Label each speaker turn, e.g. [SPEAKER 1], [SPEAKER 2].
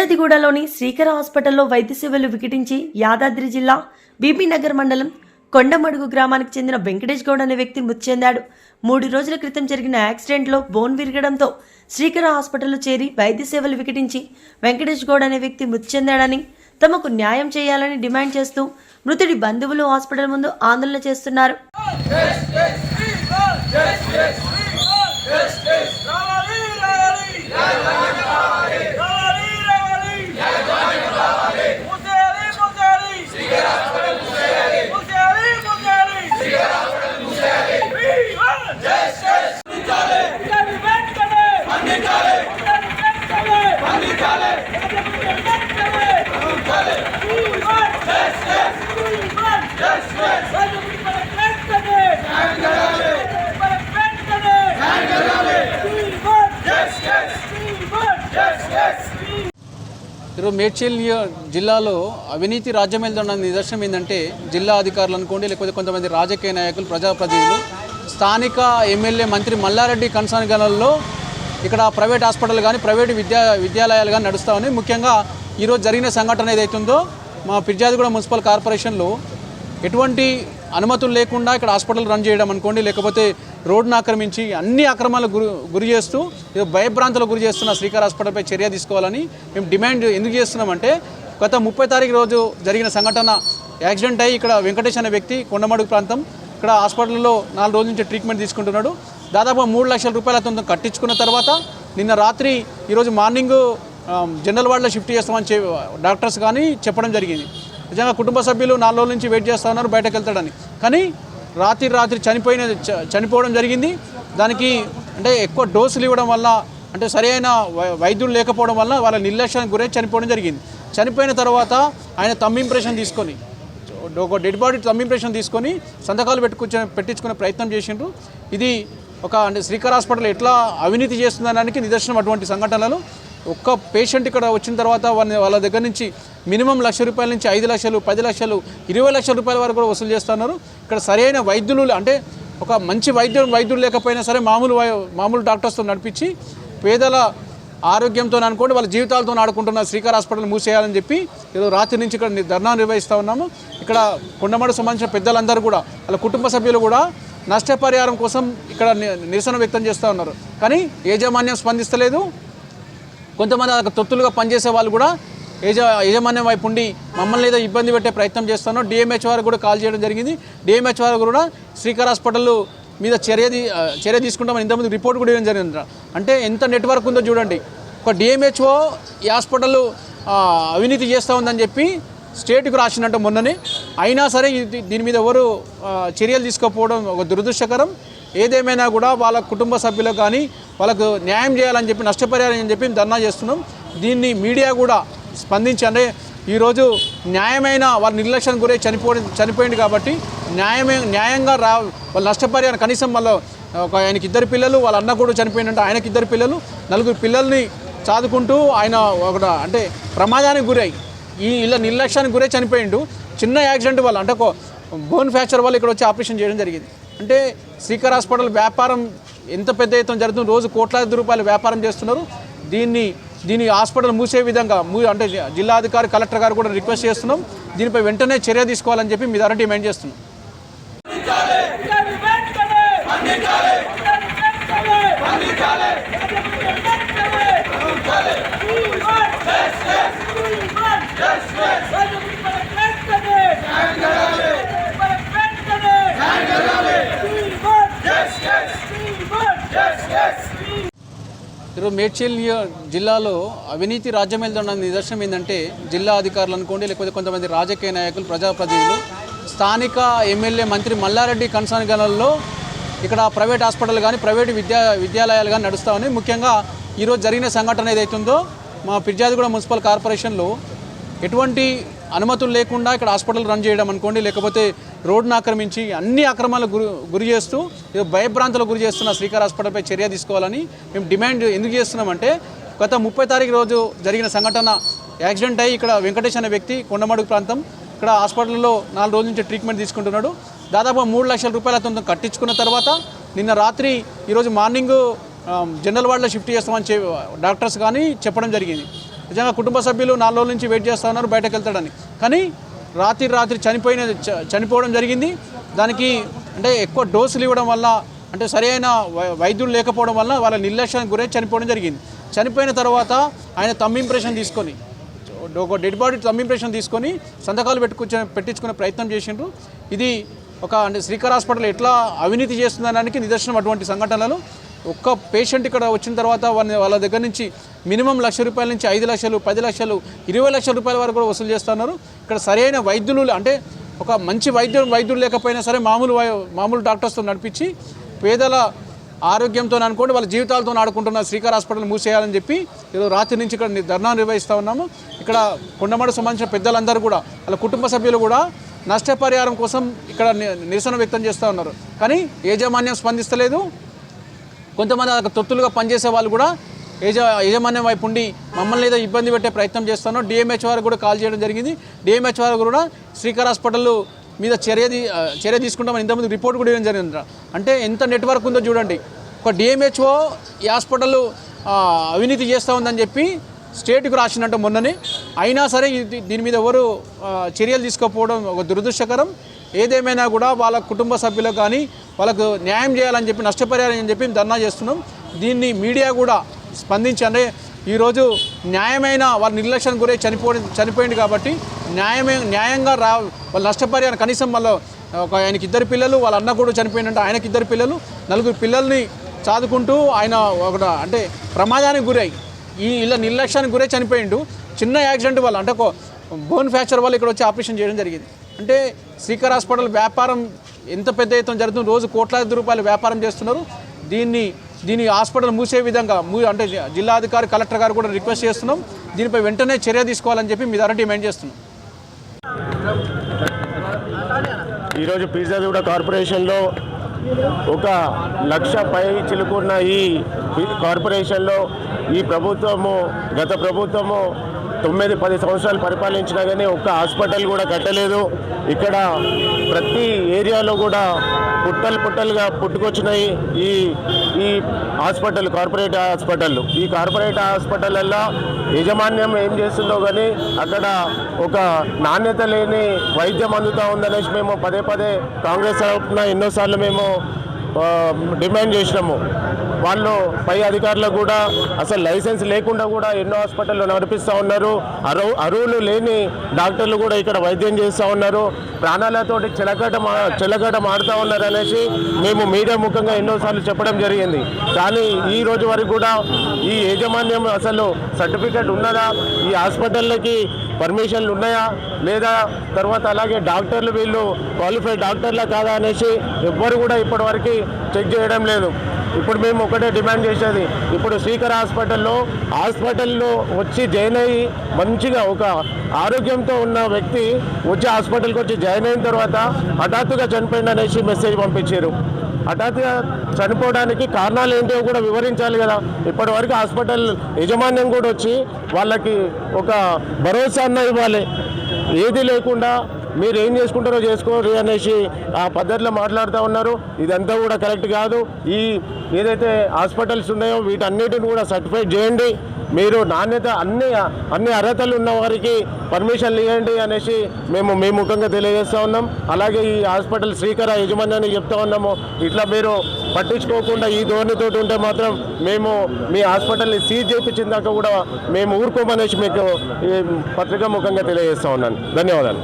[SPEAKER 1] ఫిర్జాదిగూడలోని శ్రీకర హాస్పిటల్లో వైద్య సేవలు వికటించి యాదాద్రి జిల్లా బీబీనగర్ మండలం కొండమడుగు గ్రామానికి చెందిన వెంకటేష్ గౌడ్ అనే వ్యక్తి మృతి చెందాడు. మూడు రోజుల క్రితం జరిగిన యాక్సిడెంట్లో బోన్ విరగడంతో శ్రీకర హాస్పిటల్లో చేరి వైద్య సేవలు వికటించి వెంకటేష్ గౌడ్ అనే వ్యక్తి మృతి చెందాడని తమకు న్యాయం చేయాలని డిమాండ్ చేస్తూ మృతుడి బంధువులు హాస్పిటల్ ముందు ఆందోళన చేస్తున్నారు.
[SPEAKER 2] ఇప్పుడు మేడ్చల్ జిల్లాలో అవినీతి రాజ్యమేలుతున్న నిదర్శనం ఏంటంటే జిల్లా అధికారులు అనుకోండి లేకపోతే కొంతమంది రాజకీయ నాయకులు ప్రజాప్రతినిధులు స్థానిక ఎమ్మెల్యే మంత్రి మల్లారెడ్డి కన్సర్న్ గణంలో ఇక్కడ ప్రైవేట్ హాస్పిటల్ కానీ ప్రైవేట్ విద్యా విద్యాలయాలు కానీ నడుస్తామని ముఖ్యంగా ఈరోజు జరిగిన సంఘటన ఏదైతుందో మా ఫిర్జాదిగూడ మున్సిపల్ కార్పొరేషన్లో ఎటువంటి అనుమతులు లేకుండా ఇక్కడ హాస్పిటల్ రన్ చేయడం అనుకోండి లేకపోతే రోడ్డును ఆక్రమించి అన్ని అక్రమాలకు గురి గురి చేస్తూ ఏదో భయభ్రాంతులకు గురి చేస్తున్న శ్రీకార్ హాస్పిటల్పై చర్య తీసుకోవాలని మేము డిమాండ్ ఎందుకు చేస్తున్నామంటే గత ముప్పై తారీఖు రోజు జరిగిన సంఘటన యాక్సిడెంట్ అయ్యి ఇక్కడ వెంకటేష్ అనే వ్యక్తి కొండమడుగు ప్రాంతం ఇక్కడ హాస్పిటల్లో నాలుగు రోజుల నుంచి ట్రీట్మెంట్ తీసుకుంటున్నాడు. దాదాపు మూడు లక్షల రూపాయల అతను కట్టించుకున్న తర్వాత నిన్న రాత్రి ఈరోజు మార్నింగ్ జనరల్ వార్డులో షిఫ్ట్ చేస్తామని చె డాక్టర్స్ కానీ చెప్పడం జరిగింది. నిజంగా కుటుంబ సభ్యులు నాలుగు రోజుల నుంచి వెయిట్ చేస్తా ఉన్నారు బయటకు వెళ్తాడని. కానీ రాత్రి రాత్రి చనిపోయిన చ- చనిపోవడం జరిగింది. దానికి అంటే ఎక్కువ డోసులు ఇవ్వడం వల్ల అంటే సరైన వై- వైద్యులు లేకపోవడం వల్ల వాళ్ళ నిర్లక్ష్యానికి గురై చనిపోవడం జరిగింది. చనిపోయిన తర్వాత ఆయన తమ్ ఇంప్రెషన్ తీసుకొని ఒక డెడ్ బాడీ తమ్ ఇంప్రెషన్ తీసుకొని సంతకాలు పెట్టుకొచ్చే పెట్టించుకునే ప్రయత్నం చేసిండ్రు. ఇది ఒక అంటే శ్రీకర్ హాస్పిటల్ ఎట్లా అవినీతి చేస్తుందనడానికి నిదర్శనం అటువంటి సంఘటనలు. ఒక్క పేషెంట్ ఇక్కడ వచ్చిన తర్వాత వాళ్ళ వాళ్ళ దగ్గర నుంచి మినిమం లక్ష రూపాయల నుంచి ఐదు లక్షలు పది లక్షలు ఇరవై లక్షల రూపాయల వరకు కూడా వసూలు చేస్తున్నారు ఇక్కడ సరైన వైద్యులు అంటే ఒక మంచి వైద్యం వైద్యులు లేకపోయినా సరే మామూలు వై- మామూలు డాక్టర్స్తో నడిపించి పేదల ఆరోగ్యంతో అనుకోండి వాళ్ళ జీవితాలతో ఆడుకుంటున్న శ్రీకార్ హాస్పిటల్ మూసేయాలని చెప్పి ఏదో రాత్రి నుంచి ఇక్కడ ధర్నా నిర్వహిస్తూ ఉన్నాము. ఇక్కడ కొండమడు సంబంధించిన పెద్దలందరూ కూడా వాళ్ళ కుటుంబ సభ్యులు కూడా నష్టపరిహారం కోసం ఇక్కడ ని- నిరసన వ్యక్తం చేస్తూ ఉన్నారు. కానీ యాజమాన్యం స్పందిస్తలేదు. కొంతమంది అక్కడ తొత్తులుగా పనిచేసే వాళ్ళు కూడా యజ యజమాన్యం వైపు ఉండి మమ్మల్ని ఏదో ఇబ్బంది పెట్టే ప్రయత్నం చేస్తాను డిఎంహెచ్ వారు కూడా కాల్ చేయడం జరిగింది. డిఎంహెచ్ వారు కూడా శ్రీకర్ హాస్పిటల్ మీద చర్య చర్య తీసుకుంటామని ఇంతమంది రిపోర్ట్ కూడా ఇవ్వడం జరిగింది అంటే. ఎంత నెట్వర్క్ ఉందో చూడండి. ఒక డిఎంహెచ్ఓ ఈ హాస్పిటల్ అవినీతి చేస్తూ ఉందని చెప్పి స్టేట్కి రాసినట్టు మొన్ననే. అయినా సరే దీని మీద ఎవరు చర్యలు తీసుకోకపోవడం ఒక దురదృష్టకరం. ఏదేమైనా కూడా వాళ్ళ కుటుంబ సభ్యులకు కానీ వాళ్ళకు న్యాయం చేయాలని చెప్పి నష్టపరిహారం అని చెప్పి ధర్నా చేస్తున్నాం. దీన్ని మీడియా కూడా స్పందించి ఈరోజు న్యాయమైన వాళ్ళ నిర్లక్ష్యానికి గురై చనిపోయి చనిపోయింది కాబట్టి న్యాయమే న్యాయంగా రా వాళ్ళ నష్టపరిహారం కనీసం వాళ్ళ ఒక ఆయనకి ఇద్దరు పిల్లలు వాళ్ళ అన్న కూడా చనిపోయిందంటే ఆయనకి ఇద్దరు పిల్లలు నలుగురు పిల్లల్ని చదువుకుంటూ ఆయన ఒక అంటే ప్రమాదానికి గురై ఈ ఇలా నిర్లక్ష్యానికి గురై చనిపోయిండు. చిన్న యాక్సిడెంట్ వల్ల అంటే ఒక బోన్ ఫ్రాక్చర్ వల్ల ఇక్కడ వచ్చి ఆపరేషన్ చేయడం జరిగింది. అంటే శ్రీకర్ హాస్పిటల్ వ్యాపారం ఎంత పెద్ద ఎత్తున జరుగుతుంది రోజు కోట్లాది రూపాయల వ్యాపారం చేస్తున్నారు. దీన్ని దీని హాస్పిటల్ మూసే విధంగా మూ అంటే జిల్లాధికారి కలెక్టర్ గారు కూడా రిక్వెస్ట్ చేస్తున్నాం. దీనిపై వెంటనే చర్య తీసుకోవాలని చెప్పి మీ ద్వారా డిమాండ్ చేస్తున్నాం. ఈరోజు మేడ్చల్ జిల్లాలో అవినీతి రాజ్యమేలుతున్న నిదర్శనం ఏంటంటే జిల్లా అధికారులు అనుకోండి లేకపోతే కొంతమంది రాజకీయ నాయకులు ప్రజాప్రతినిధులు స్థానిక ఎమ్మెల్యే మంత్రి మల్లారెడ్డి కన్సర్న్ గణంలో ఇక్కడ ప్రైవేట్ హాస్పిటల్ కానీ ప్రైవేట్ విద్యా విద్యాలయాలు కానీ నడుస్తామని ముఖ్యంగా ఈరోజు జరిగిన సంఘటన ఏదైతుందో మా ఫిర్జాదిగూడ మున్సిపల్ కార్పొరేషన్లో ఎటువంటి అనుమతులు లేకుండా ఇక్కడ హాస్పిటల్ రన్ చేయడం అనుకోండి లేకపోతే రోడ్డును ఆక్రమించి అన్ని అక్రమాలకు గురి గురి చేస్తూ ఏదో భయభ్రాంతులకు గురి చేస్తున్న శ్రీకార్ హాస్పిటల్పై చర్య తీసుకోవాలని మేము డిమాండ్ ఎందుకు చేస్తున్నామంటే గత ముప్పై తారీఖు రోజు జరిగిన సంఘటన యాక్సిడెంట్ అయ్యి ఇక్కడ వెంకటేష్ అనే వ్యక్తి కొండమడుగు ప్రాంతం ఇక్కడ హాస్పిటల్లో నాలుగు రోజుల నుంచి ట్రీట్మెంట్ తీసుకుంటున్నాడు. దాదాపు మూడు లక్షల రూపాయల అతను కట్టించుకున్న తర్వాత నిన్న రాత్రి ఈరోజు మార్నింగ్ జనరల్ వార్డులో షిఫ్ట్ చేస్తామని చె డాక్టర్స్ కానీ చెప్పడం జరిగింది. నిజంగా కుటుంబ సభ్యులు నాలుగు రోజుల నుంచి వెయిట్ చేస్తా ఉన్నారు బయటకు వెళ్తాడని. కానీ రాత్రి రాత్రి చనిపోయిన చ- చనిపోవడం జరిగింది. దానికి అంటే ఎక్కువ డోసులు ఇవ్వడం వల్ల అంటే సరైన వై- వైద్యులు లేకపోవడం వల్ల వాళ్ళ నిర్లక్ష్యానికి గురై చనిపోవడం జరిగింది. చనిపోయిన తర్వాత ఆయన తమ్ ఇంప్రెషన్ తీసుకొని ఒక డెడ్ బాడీ తమ్ ఇంప్రెషన్ తీసుకొని సంతకాలు పెట్టుకొచ్చే పెట్టించుకునే ప్రయత్నం చేసిండ్రు. ఇది ఒక అంటే శ్రీకర్ హాస్పిటల్ ఎట్లా అవినీతి చేస్తుందనడానికి నిదర్శనం అటువంటి సంఘటనలు. ఒక్క పేషెంట్ ఇక్కడ వచ్చిన తర్వాత వాళ్ళ వాళ్ళ దగ్గర నుంచి మినిమం లక్ష రూపాయల నుంచి ఐదు లక్షలు పది లక్షలు ఇరవై లక్షల రూపాయల వరకు కూడా వసూలు చేస్తున్నారు ఇక్కడ సరైన వైద్యులు అంటే ఒక మంచి వైద్యం వైద్యులు లేకపోయినా సరే మామూలు వై- మామూలు డాక్టర్స్తో నడిపించి పేదల ఆరోగ్యంతో అనుకోండి వాళ్ళ జీవితాలతో ఆడుకుంటున్న శ్రీకార్ హాస్పిటల్ మూసేయాలని చెప్పి ఈరోజు రాత్రి నుంచి ఇక్కడ ధర్నా నిర్వహిస్తూ ఉన్నాము. ఇక్కడ కొండమడ సంబంధించిన పెద్దలందరూ కూడా వాళ్ళ కుటుంబ సభ్యులు కూడా నష్టపరిహారం కోసం ఇక్కడ ని- నిరసన వ్యక్తం చేస్తూ ఉన్నారు. కానీ యాజమాన్యం స్పందిస్తలేదు. కొంతమంది అక్కడ తొత్తులుగా పనిచేసే వాళ్ళు కూడా యజ యజమాన్యం వైపు ఉండి మమ్మల్ని ఏదో ఇబ్బంది పెట్టే ప్రయత్నం చేస్తాను డిఎంహెచ్ వారు కూడా కాల్ చేయడం జరిగింది. డిఎంహెచ్ వారు కూడా శ్రీకర్ హాస్పిటల్ మీద చర్య చర్య తీసుకుంటామని ఇంతకుముందు రిపోర్ట్ కూడా ఇవ్వడం జరిగింది అంటే ఎంత నెట్వర్క్ ఉందో చూడండి. ఒక డిఎంహెచ్ఓ ఈ హాస్పిటల్ అవినీతి చేస్తూ ఉందని చెప్పి స్టేట్కి రాసినట్టు మొన్ననే. అయినా సరే దీని మీద ఎవరు చర్యలు తీసుకోకపోవడం ఒక దురదృష్టకరం. ఏదేమైనా కూడా వాళ్ళ కుటుంబ సభ్యులకు కానీ వాళ్ళకు న్యాయం చేయాలని చెప్పి నష్టపరిహారం అని చెప్పి ధర్నా చేస్తున్నాం. దీన్ని మీడియా కూడా స్పందించి ఈరోజు న్యాయమైన వాళ్ళ నిర్లక్ష్యానికి గురై చనిపోయి చనిపోయింది కాబట్టి న్యాయమే న్యాయంగా రా వాళ్ళ నష్టపరిహారం కనీసం వాళ్ళ ఒక ఆయనకి ఇద్దరు పిల్లలు వాళ్ళ అన్న కూడా చనిపోయినట్టు ఆయనకి ఇద్దరు పిల్లలు నలుగురు పిల్లల్ని చదువుకుంటూ ఆయన ఒక అంటే ప్రమాదానికి గురై ఈ ఇలా నిర్లక్ష్యానికి గురై చనిపోయిండు. చిన్న యాక్సిడెంట్ వల్ల అంటే ఒక బోన్ ఫ్రాక్చర్ వల్ల ఇక్కడ వచ్చి ఆపరేషన్ చేయడం జరిగింది. అంటే శ్రీకర్ హాస్పిటల్ వ్యాపారం ఎంత పెద్ద ఎత్తున జరుగుతుంది రోజు కోట్లాది రూపాయలు వ్యాపారం చేస్తున్నారు. దీన్ని దీని హాస్పిటల్ మూసే విధంగా మూ అంటే జిల్లాధికారి కలెక్టర్ గారు కూడా రిక్వెస్ట్ చేస్తున్నాం. దీనిపై వెంటనే చర్య తీసుకోవాలని చెప్పి మీ ద్వారా డిమాండ్ చేస్తున్నాం.
[SPEAKER 3] ఈరోజు పిజ్జాగూడ కార్పొరేషన్లో ఒక లక్ష పై చిలుకున్న ఈ కార్పొరేషన్లో ఈ ప్రభుత్వము గత ప్రభుత్వము తొమ్మిది పది సంవత్సరాలు పరిపాలించినా కానీ ఒక్క హాస్పిటల్ కూడా కట్టలేదు. ఇక్కడ ప్రతి ఏరియాలో కూడా పుట్టలు పుట్టలుగా పుట్టుకొచ్చినాయి ఈ ఈ హాస్పిటల్ కార్పొరేట్ హాస్పిటల్. ఈ కార్పొరేట్ హాస్పిటల్లో యజమాన్యం ఏం చేస్తుందో కానీ అక్కడ ఒక నాణ్యత లేని వైద్యం అందుతూ ఉందనేసి మేము పదే పదే కాంగ్రెస్ తరఫున ఎన్నోసార్లు మేము డిమాండ్ చేసినాము. వాళ్ళు పై అధికారులకు కూడా అసలు లైసెన్స్ లేకుండా కూడా ఎన్నో హాస్పిటల్లో నడిపిస్తూ ఉన్నారు. అరువు అరువులు లేని డాక్టర్లు కూడా ఇక్కడ వైద్యం చేస్తూ ఉన్నారు. ప్రాణాలతోటి చిలకట మా చిలకట మాడుతూ ఉన్నారు అనేసి మేము మీడియా ముఖంగా ఎన్నోసార్లు చెప్పడం జరిగింది. కానీ ఈ రోజు వరకు కూడా ఈ యాజమాన్యం అసలు సర్టిఫికేట్ ఉన్నదా? ఈ హాస్పిటల్లకి పర్మిషన్లు ఉన్నాయా? లేదా తర్వాత అలాగే డాక్టర్లు వీళ్ళు క్వాలిఫైడ్ డాక్టర్లా కాదా అనేసి ఎవ్వరు కూడా ఇప్పటివరకు చెక్ చేయడం లేదు. ఇప్పుడు మేము ఒకటే డిమాండ్ చేసేది. ఇప్పుడు శ్రీకర్ హాస్పిటల్లో హాస్పిటల్లో వచ్చి జాయిన్ అయ్యి మంచిగా ఒక ఆరోగ్యంతో ఉన్న వ్యక్తి వచ్చి హాస్పిటల్కి వచ్చి జాయిన్ అయిన తర్వాత హఠాత్తుగా చనిపోయింది అనేసి మెసేజ్ పంపించారు. హఠాత్తుగా చనిపోవడానికి కారణాలు ఏంటో కూడా వివరించాలి కదా. ఇప్పటి వరకు హాస్పిటల్ యజమాన్యం కూడా వచ్చి వాళ్ళకి ఒక భరోసా అన్న ఇవ్వాలి. ఏది లేకుండా మీరు ఏం చేసుకుంటారో చేసుకోరు అనేసి ఆ పద్ధతిలో మాట్లాడుతూ ఉన్నారు. ఇదంతా కూడా కరెక్ట్ కాదు. ఈ ఏదైతే హాస్పిటల్స్ ఉన్నాయో వీటన్నిటిని కూడా సర్టిఫైడ్ చేయండి. మీరు నాణ్యత అన్ని అన్ని అర్హతలు ఉన్న వారికి పర్మిషన్లు ఇవ్వండి అనేసి మేము మీ ముఖంగా తెలియజేస్తూ ఉన్నాం. అలాగే ఈ హాస్పిటల్ శ్రీకర యజమాన్యాన్ని చెప్తా ఉన్నాము. ఇట్లా మీరు పట్టించుకోకుండా ఈ ధోరణితో ఉంటే మాత్రం మేము మీ హాస్పిటల్ని సీజ్ చేయించిన దాకా కూడా మేము ఊరుకోమనేసి మీకు ఈ పత్రికా ముఖంగా తెలియజేస్తా ఉన్నాను. ధన్యవాదాలు.